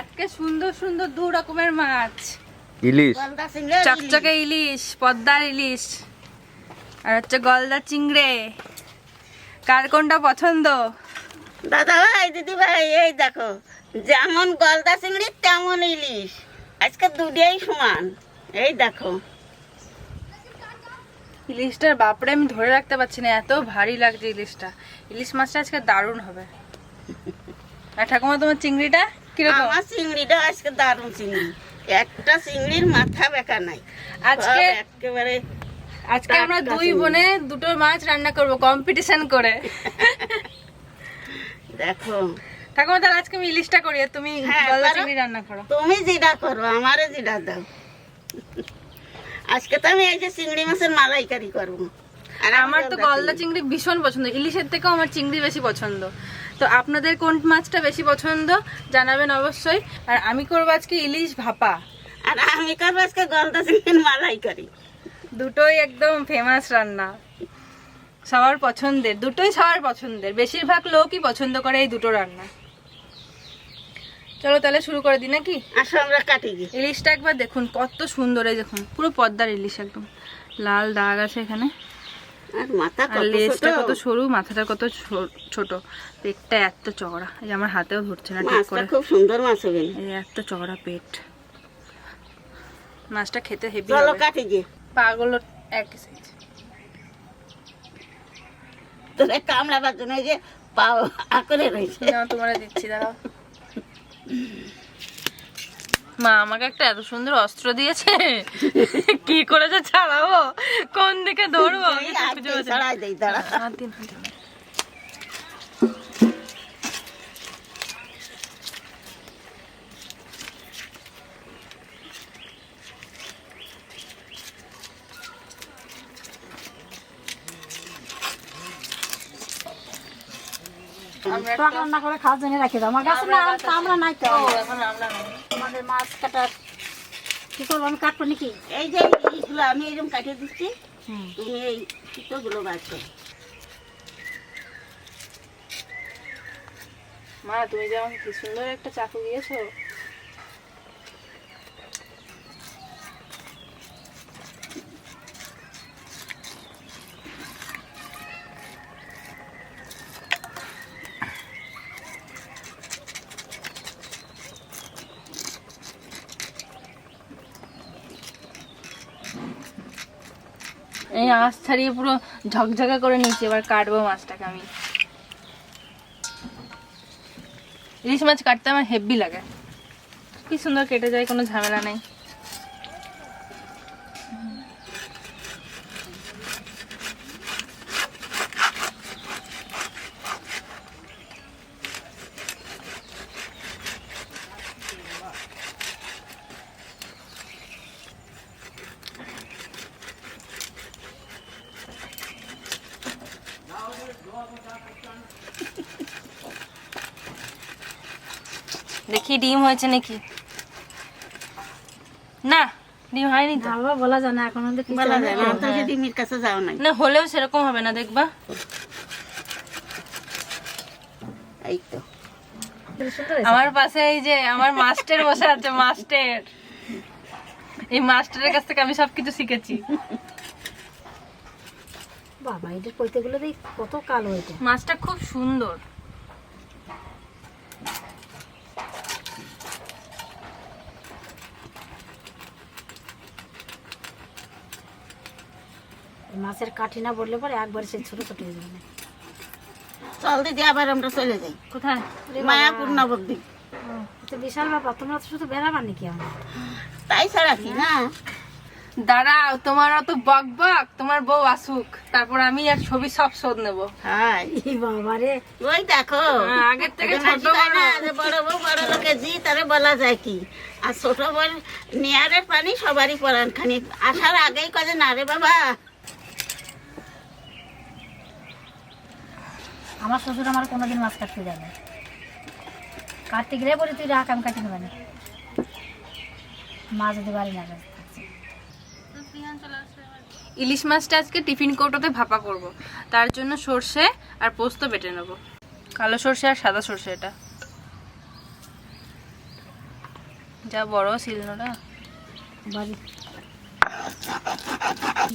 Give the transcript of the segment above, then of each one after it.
আজকে সুন্দর সুন্দর দু রকমের মাছ। ইলিশ। চকচকে ইলিশ পদ্মার ইলিশ আর হচ্ছে গলদা চিংড়ে। কার কোনটা পছন্দ? দাদা ভাই দিদি ভাই এই দেখো যেমন গলদা চিংড়ি তেমন ইলিশ। আজকে দুটোই সমান। এই দেখো। ইলিশটার বাপরে আমি ধরে রাখতে পারছি না এত ভারী লাগছে ইলিশটা ইলিশ মাছটা আজকে দারুণ হবে। আর ঠাকুমা তোমার চিংড়িটা কীরকম? আমার চিংড়িটা আজকে দারুণ চিংড়ি। একটা চিংড়ির মাথা বেকা নাই। আজকে একেবারে আজকে আমরা দুই বোনে দুটো মাছ রান্না করব কম্পিটিশন করে। দেখো। ঠাকুমা তাহলে আজকে আমি ইলিশটা করি তুমি হ্যাঁ, গলদা চিংড়ি রান্না করো। তুমি যেটা করো আমারে যেটা দাও। আজকে তো আমি এই যে চিংড়ি মাছের মালাইকারি করব। আর আমার তো গলদা চিংড়ি। ভীষণ পছন্দ। ইলিশের থেকেও আমার চিংড়ি বেশি পছন্দ। তো আপনাদের কোন মাছটা বেশি পছন্দ জানাবেন অবশ্যই। আর আমি করব আজকে ইলিশ ভাপা। আর আমি করব আজকে গলদা চিংড়ির মালাইকারি। দুটোই একদম ফেমাস রান্না। সবার পছন্দের দুটোই সবার পছন্দের। বেশিরভাগ লোকই পছন্দ করে এই দুটো রান্না। চলো তাহলে শুরু করে দিই নাকি? আসো আমরা কাটি গিয়ে ইলিশটা একবার দেখুন কত সুন্দর এই দেখুন পুরো পদ্মার ইলিশ একদম। লাল দাগ আছে এখানে। আর মাথা আর লেজটা কত সরু মাথাটা কত ছোট। পেটটা এত চওড়া এই আমার হাতেও ধরছে না ঠিক করে। খুব সুন্দর মাছ হবে। এই এত চওড়া পেট। মাছটা খেতে হেভি চলো কাটি গিয়ে পাগুলো একই সাইজ তোর কামড়াবার জন্য এই যে পাও আঁকড়ে রয়েছে। তোমার দিচ্ছি দাঁড়াও। মা আমাকে একটা এত সুন্দর অস্ত্র দিয়েছে। কি করে যে ছাড়াবো কোন দিকে ধরবো আমি এই তো হাত খুঁজে দিয়ে পাচ্ছি না। ছাড়াই দেই দাঁড়া হাত দিন, হাত দিন। আমরা টক রান্না করে খাওয়ার জন্য রাখি দাও আমার গাছে না আমরা নাই তো। এখন আমরা নেই। আমাদের মাছ কাটার কি করব আমি কাটবো নাকি? এই যে এইগুলো আমি এরকম কাটিয়ে দিচ্ছি। তুমি এই সুতোগুলো বার মা তুমি যেমন কি সুন্দর একটা চাকু দিয়েছ। এই আঁচ ছাড়িয়ে পুরো ঝকঝকা করে নিয়েছি, এবার কাটবো মাছটাকে আমি। ইলিশ মাছ কাটতে আমার হেভি লাগে। কি সুন্দর কেটে যায়, কোনো ঝামেলা নেই। দেখি ডিম হয়েছে নাকি? না ডিম হয়নি তো। বাবা বলা যায় না এখন বলা যায় না। তুমি ডিমির কাছে যাও নাই। না হলেও সেরকম হবে না দেখবা। এই তো। আমার পাশে এই যে আমার মাস্টার বসে আছে মাস্টার এই মাস্টারের কাছ থেকে আমি সবকিছু শিখেছি। বাবা এদের পৈতে গুলো দেখ কত কালো এটা। মাছটা খুব সুন্দর। মাছের কাঠি না বললে পরে একবার সে ছোট ছোট হয়ে যাবে। চল দিদি আবার আমরা চলে যাই। কোথায়? মায়াপুর নবদ্বীপ। বিশাল ব্যাপার তোমরা তো শুধু বেড়াবার নাকি আমার তাই ছাড়া কি? না। দাঁড়াও তোমার অত বক বক তোমার বউ আসুক। তারপর আমি আর ছবি সব শোধ নেব। হাই। বাবা রে। ওই দেখো। হ্যাঁ, আগের থেকে ছোট বড়। বউ বড় লোকে জি তারে বলা যায় কি? আর ছোট বড় নেয়ারের পানি সবারই পরান খানি আসার আগেই কাজে না রে বাবা আমার শ্বশুর আমার কোনোদিন মাছ কাটতে যায় না। কাটতে গেলে বলি তুই রাখ আমি কাটি নেবে না। মা যদি বাড়ি না ইলিশ মাছটা আজকে টিফিন কৌটোতে ভাপা করব। তার জন্য সর্ষে আর পোস্ত বেটে নেব। কালো সর্ষে আর সাদা সর্ষে এটা। যা বড় শিলনোড়া বাড়ি।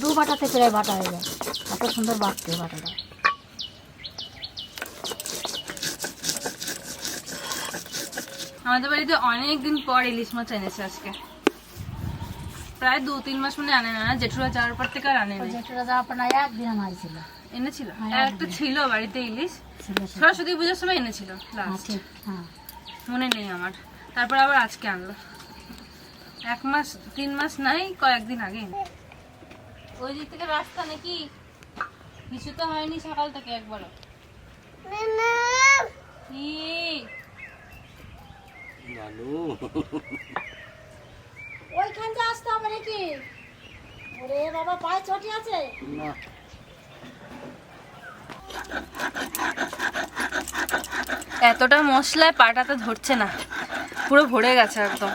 দু বাটাতে প্রায় বাটা হয়ে যায়। এত সুন্দর বাটতে বাটাটা। আমাদের বাড়িতে অনেকদিন পর ইলিশ মাছ এনেছে আজকে। প্রায় দু তিন মাস মানে আনে না জেঠুরা যাওয়ার পর থেকে আর আনে না যেটা যাওয়ার পর না একদিন আনাইছিল এনেছিল? হ্যাঁ, একটা ছিল বাড়িতে ইলিশ। সরস্বতী পুজোর সময় এনেছিল হ্যাঁ লাস্ট হ্যাঁ। মনে নেই আমার। তারপর আবার আজকে আনলো। এক মাস তিন মাস নাই কয়েকদিন আগে ওই দিক থেকে রাস্তা নাকি কিছু তো হয়নি সকাল থেকে একবারও। কি? ওইখান দিয়ে আসতে হবে নাকি? ওরে বাবা পায়ে চটি আছে। এতটা মশলায় পাটাতে ধরছে না। পুরো ভরে গেছে একদম।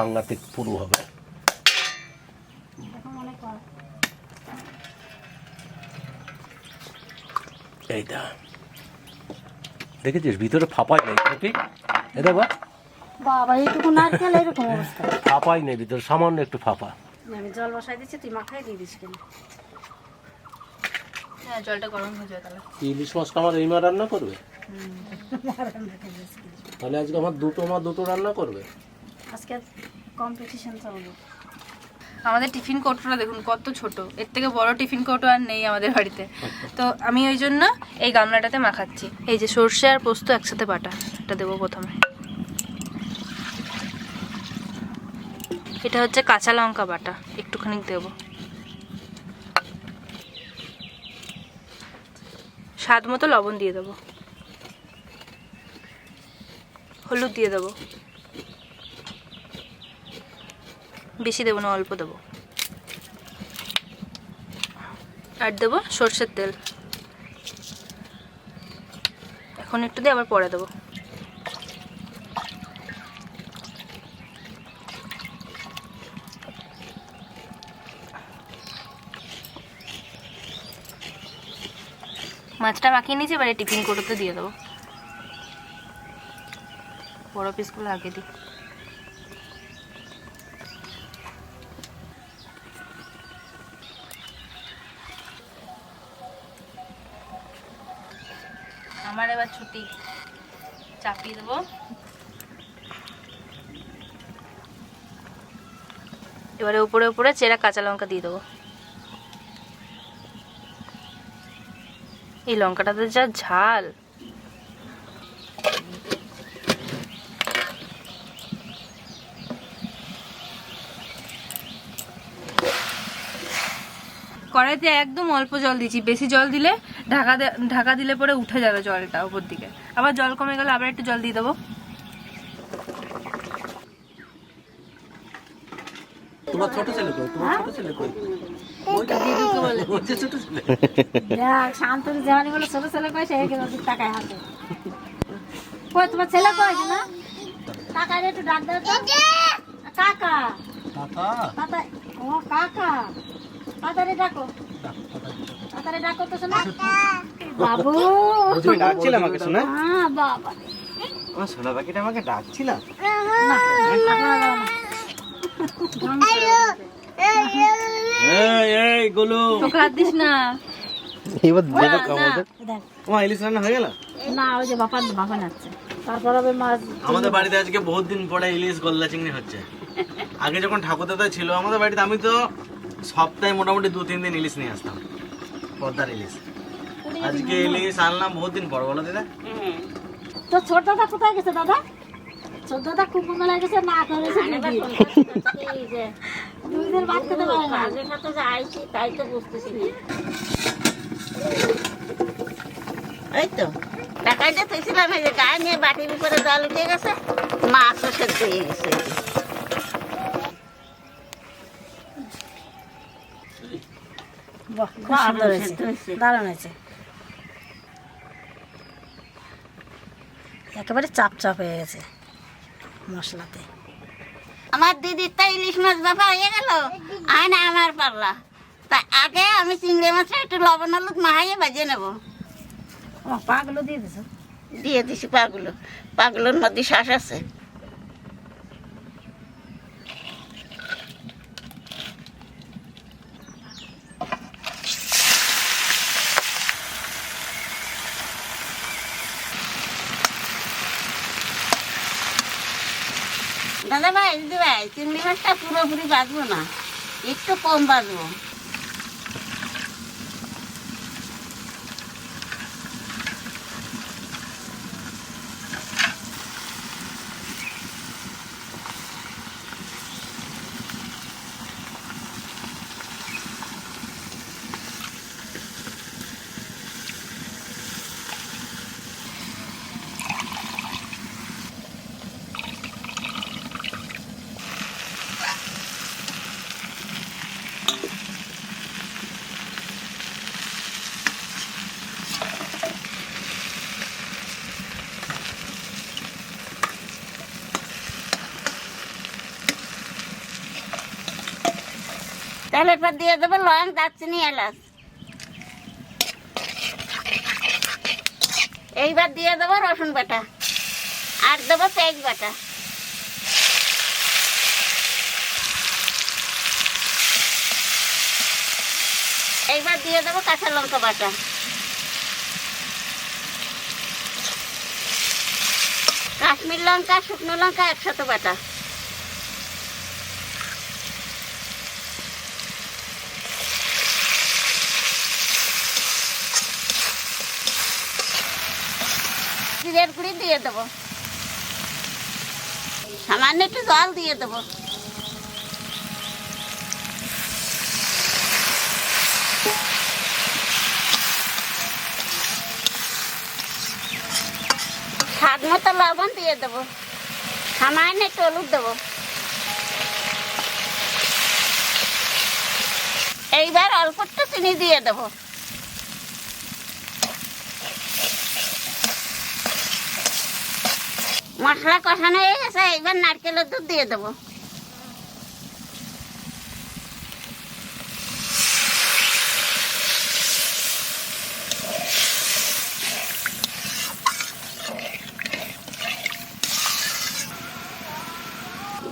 সাংঘাতিক পুরু হবে। এইটা। দেখেছিস? ভিতরে ফাঁপাই নেই ঠিক এ দেখো। বাবা এইটুকু নারকেল এরকম অবস্থা। ফাঁপাই নেই ভিতরে সামান্য একটু ফাঁপা। আমি জল বসাই দিচ্ছি তুই মাথায় দিয়ে দিস কেন? হ্যাঁ জলটা গরম হয়ে যায় তাহলে। ইলিশ মাছটা আমার এই রান্না করবে? তাহলে আজকে আমার দুটো মা দুটো রান্না করবে? আজকে কম্পিটিশন চলবে আমাদের টিফিন কৌটোটা দেখুন, কত ছোট। এর থেকে বড় টিফিন কৌটো আর নেই আমাদের বাড়িতে। তো আমি ওই জন্য এই গামলাটাতে মাখাচ্ছি। এই যে সর্ষে আর পোস্ত একসাথে বাটা, এটা দেবো প্রথমে। এটা হচ্ছে কাঁচা লঙ্কা বাটা, একটুখানি দেব। স্বাদ মতো লবণ দিয়ে দেবো। হলুদ দিয়ে দেবো। বেশি দেবো না, অল্প দেবো। আর দেবো সর্ষের তেল। এখন একটু দিয়ে আবার পরে দেবো। মাছটা মাখিয়ে নিয়েছি, এবারে টিফিন করতে দিয়ে দেবো। বড় পিসগুলো আগে দিই। ছুটি চাপিয়ে দেবো। এবারে উপরে উপরে চেরা কাঁচা লঙ্কা দিয়ে দেবো। এই লঙ্কাটাতে যা ঝাল। কড়াইতে একদম অল্প জল দিচ্ছি বেশি জল দিলে ঢাকা ঢাকা দিলে পরে উঠে যাবে জলটা উপর দিকে। আবার জল কমে গেলে আবার একটু জল দিয়ে দেবো। তোমার ছোট ছেলে কই? তোমার ছোট ছেলে কই? বলছে ছোট ছেলে। দেখ শান্তরি দেওয়ানি বলে ছোট ছেলে টাকায় হাতে। কই তোমার ছেলে না টাকায় একটু ডাক দাও তো। কাকা। কাকা? কাকা ও কাকা। তাড়াতাড়ি ডাকো। তাড়াতাড়ি ডাকো তো শোনা বাবু। তুমি ডাকছিলে আমাকে শোনা? হ্যাঁ বাবা। আমার সোনা পাখিটা আমাকে ডাকছিল না এখন আর যাও না। এই এই গোলু। তোকে হাত দিস না। এবার দেবে না, আমাদের ইলিশ রান্না হয়ে গেল? না ওই যে বাপা বাপা নাচ্ছে। তারপর হবে মাছ। আমাদের বাড়িতে আজকে বহুত দিন পরে ইলিশ গলদা চিংড়ি হচ্ছে। আগে যখন ঠাকুর দাদা ছিল আমাদের বাড়িতে আমি তো সপ্তাহে মোটামুটি দু তিন দিন ইলিশ নিয়ে আসতাম। পদ্মার ইলিশ আজকে ইলিশ আনলাম বহুত দিন পর বলো দিদা। তো ছোট দাদা কোথায় গেছে দাদা? ছোট দাদা কুম্ভ মেলায় গেছে না করেছে খেতে পারে না। সাথে আইছি তাই তো বুঝতেছি। এই তো। টাকাই যে তুইছিলাম এই যে গায়ে নিয়ে বাটির উপরে জল উঠে গেছে মাছও সেদ্ধ হয়ে গেছে। বাহ খুব সুন্দর হয়েছে দারুণ হয়েছে। একেবারে চাপ চাপ হয়ে গেছে মশলাতে। আমার দিদির তা ইলিশ মাছ বাবা হয়ে গেল? আয় না আমার পারলা তা আগে আমি চিংড়ি মাছটা একটু লবণ হলুদ মাহাইয়ে বাজিয়ে নেব। ও পাগুলো দিয়ে দিছো? দিয়ে দিছি পাগুলো। পাগুলোর মধ্যে শ্বাস আছে। দাদা ভাই দিদি ভাই চিংড়ি মাছটা পুরোপুরি বাঁচবো না। একটু কম বাঁচবো। তাহলে এরপর দিয়ে দেবো লং দারচিনি এলাচ। এইবার দিয়ে দেবো রসুন বাটা, আর দেবো পেঁয়াজ বাটা। এইবার দিয়ে দেবো কাঁচা লঙ্কা বাটা। কাশ্মীর লঙ্কা, শুকনো লঙ্কা একসাথে বাটা। জিরের গুঁড়ি দিয়ে দেবো। সামান্য একটু জল দিয়ে দেবো। স্বাদ মতো লবণ দিয়ে দেবো। সামান্য একটু হলুদ দেবো। এইবার অল্প একটু চিনি দিয়ে দেবো। মশলা কষানো হয়ে গেছে, এবার নারকেলের দুধ দিয়ে দেবো।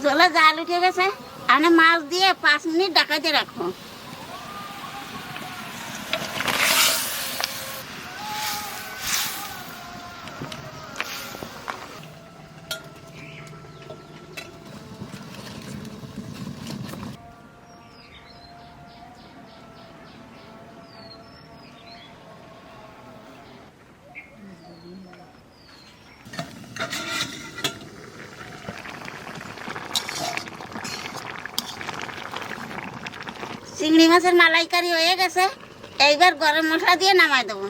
জলে জাল উঠে গেছে আমি মাছ দিয়ে পাঁচ মিনিট ডাকাতে রাখব। চিংড়ি মাছের মালাইকারি হয়ে গেছে এইবার গরম মশলা দিয়ে নামাই দেবো।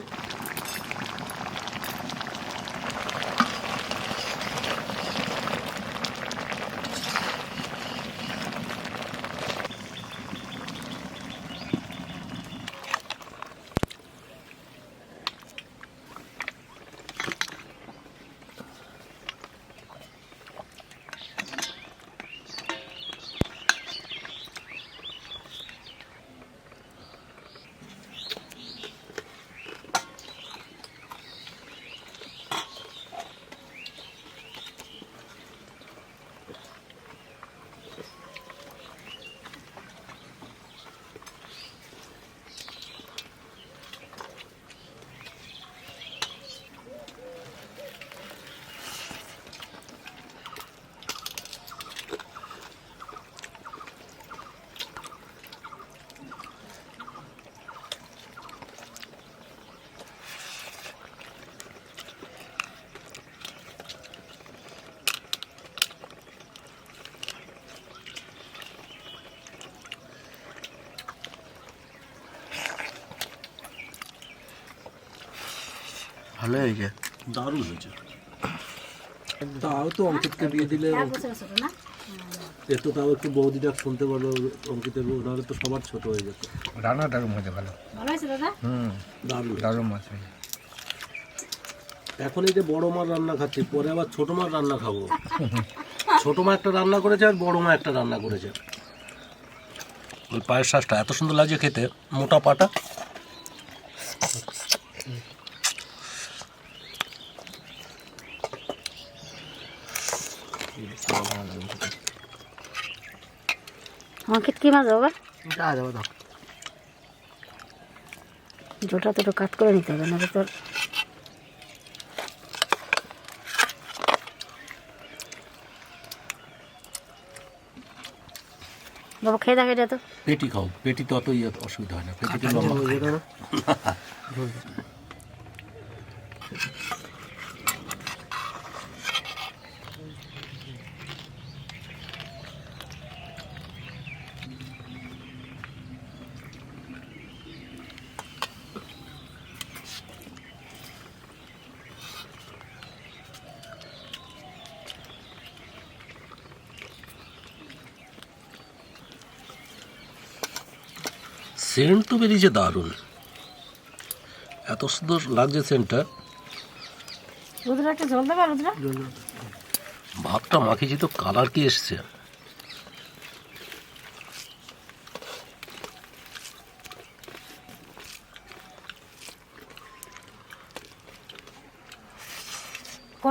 ভালো হয়েছে দারুণ হয়েছে। তাও তো অঙ্কিতকে দিয়ে দিলে না? এ তো তাও একটু বৌদিটা শুনতে পারল অঙ্কিতের বউ নাহলে তো সবার ছোট হয়ে যেত। রান্না দারুণ হয়েছে? ভালো। ভালো হয়েছে দাদা? হুম দারুণ দারুণ মাছ হয়েছে। এখন এই যে বড় মাছ রান্না খাচ্ছি পরে আবার ছোট মার রান্না খাব। ছোট মা একটা রান্না করেছে আর বড় মা একটা রান্না করেছে। ওই পায়ের শ্বাসটা এত সুন্দর লাগছে খেতে মোটা পাটা। অঙ্কিত কি মাছ বাবা যা যাব দাও। জোটা তো কাট করে নিতে হবে না তোর বাবা খেয়ে দেখে এটা তো। পেটি খাও পেটি তো অত ইয়ে অসুবিধা হয় না পেটিতে লম্বা সেন্ট তো বেরিয়েছে দারুণ। এত সুন্দর লাগছে সেন্টটা। ভাতটা মাখিয়েছি তো কালার কি এসছে?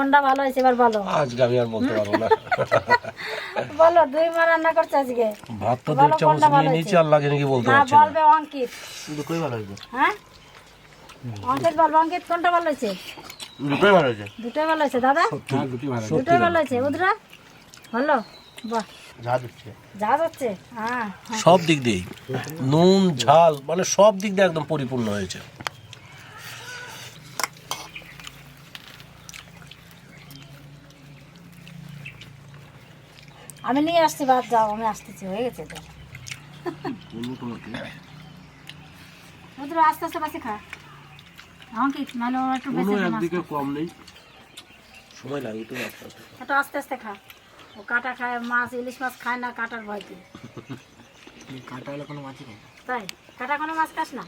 কোনটা ভালো হয়েছে এবার বলো। আজকে আমি আর বলতে পারব না। বলো দুই মা রান্না করছে আজকে? ভাতটা বলো দেড় চামচ নিয়ে নিয়েছি আর লাগে নাকি বলতে পারছি না। বলবে অঙ্কিত। দুটোই ভালো হয়েছে? হ্যাঁ? অঙ্কিত বলবে অঙ্কিত কোনটা ভালো হয়েছে? দুটোই ভালো হয়েছে। দুটোই ভালো হয়েছে দাদা? দুটোই ভালো হয়েছে। উদ্রা ভালো বাহ যাচ্ছে হ্যাঁ হ্যাঁ। সব দিক দিয়ে নুন ঝাল মানে সব দিক দিয়ে একদম পরিপূর্ণ হয়েছে। আমি নিয়ে আসছি বাদ যাও আমি আসতেছি হয়ে গেছে তো। আস্তে আস্তে বাসে খা। অঙ্কিত নাহলে ওরা একটু বেশি আসতে। কম নেই। সময় লাগে তো আস্তে আস্তে একটু আস্তে আস্তে খা। ও কাটা খায় মাছ ইলিশ মাছ খায় না কাটার ভয়তে কাটা হলে কোনো মাছই নেই তাই? কাটা কোনো মাছ খাস না?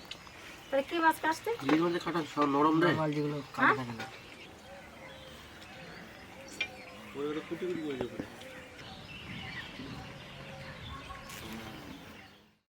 তাহলে কি মাছ খাস তুই? ইলিশ মাছের কাটা সব নরম দেয়। মাছ যেগুলো হ্যাঁ? কাটা থাকে না। কুটি কুটি করে।